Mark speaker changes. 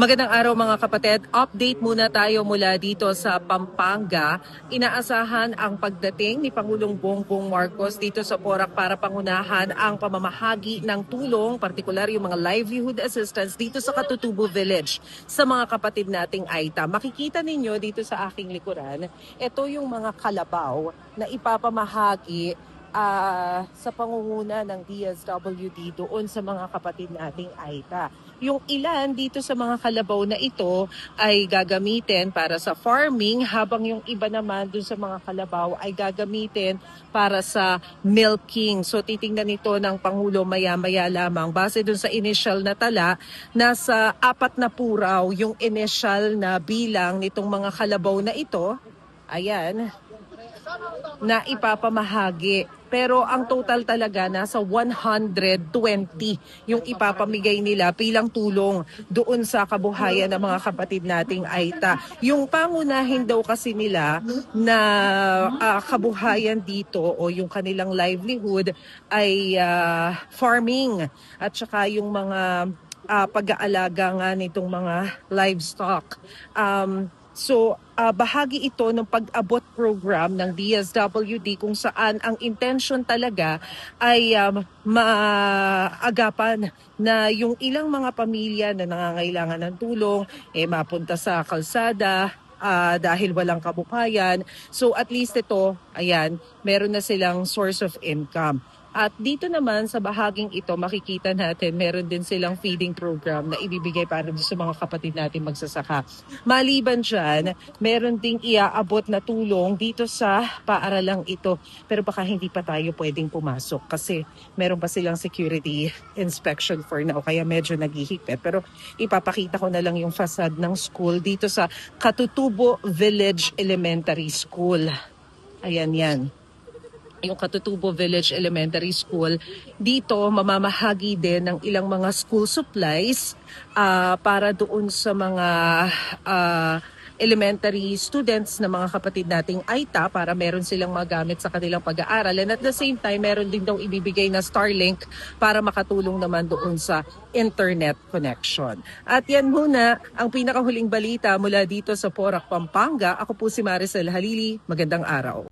Speaker 1: Magandang araw mga kapatid. Update muna tayo mula dito sa Pampanga. Inaasahan ang pagdating ni Pangulong Bongbong Marcos dito sa Porac para pangunahan ang pamamahagi ng tulong, partikular yung mga livelihood assistance dito sa Katutubo Village sa mga kapatid nating Aita. Makikita ninyo dito sa aking likuran, ito yung mga kalabaw na ipapamahagi ah, sa pangunguna ng DSWD doon sa mga kapatid nating Aita. Yung ilan dito sa mga kalabaw na ito ay gagamitin para sa farming habang yung iba naman dun sa mga kalabaw ay gagamitin para sa milking. So titingnan ito ng Pangulo maya-maya lamang. Base dun sa initial na tala, nasa apat na puraw yung initial na bilang nitong mga kalabaw na ito. Ayan na ipapamahagi. Pero ang total talaga nasa 120 yung ipapamigay nila bilang tulong doon sa kabuhayan ng mga kapatid nating Aita. Yung pangunahin daw kasi nila na ah, kabuhayan dito o yung kanilang livelihood ay ah, farming at saka yung mga ah, pag-aalaga nga nitong mga livestock. Um, So, ah, bahagi ito ng pag-abot program ng DSWD kung saan ang intention talaga ay um, maagapan na yung ilang mga pamilya na nangangailangan ng tulong eh mapunta sa kalsada ah, dahil walang kabuhayan. So at least ito, ayan, meron na silang source of income. At dito naman sa bahaging ito, makikita natin meron din silang feeding program na ibibigay para sa mga kapatid natin magsasaka. Maliban dyan, meron ding iaabot na tulong dito sa paaralang ito. Pero baka hindi pa tayo pwedeng pumasok kasi meron pa silang security inspection for now. Kaya medyo naghihigpit. Pero ipapakita ko na lang yung facade ng school dito sa Katutubo Village Elementary School. Ayan yan yung Katutubo Village Elementary School. Dito, mamamahagi din ng ilang mga school supplies ah, para doon sa mga ah, elementary students na mga kapatid nating AITA para meron silang magamit sa kanilang pag-aaral. And at the same time, meron din daw ibibigay na Starlink para makatulong naman doon sa internet connection. At yan muna ang pinakahuling balita mula dito sa Porac, Pampanga. Ako po si Maricel Halili. Magandang araw.